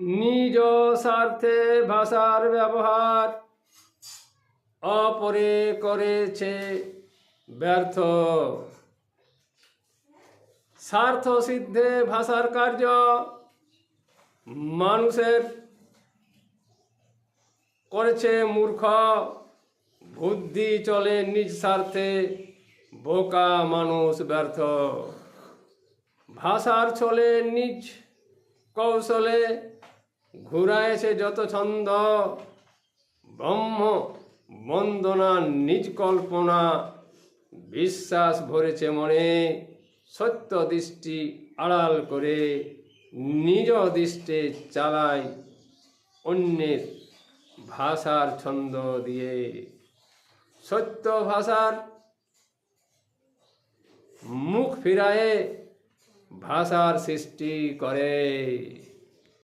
নিজ স্বার্থে ভাষার ব্যবহার অপরে করেছে ব্যর্থ। স্বার্থ সিদ্ধে ভাষার কার্য মানুষের করেছে মূর্খ। বুদ্ধি চলে নিজ স্বার্থে, বোকা মানুষ ব্যর্থ। ভাষার চলে নিজ কৌশলে ঘুরাইছে যত ছন্দ, ব্রহ্ম বন্দনা, নিজ কল্পনা, বিশ্বাস ভরেছে মনে, সত্য দৃষ্টি আড়াল করে, নিজ দৃষ্টে চালায় অন্যের ভাষার ছন্দ দিয়ে। সত্য ভাষার মুখ ফিরায়ে ভাষার সৃষ্টি করে।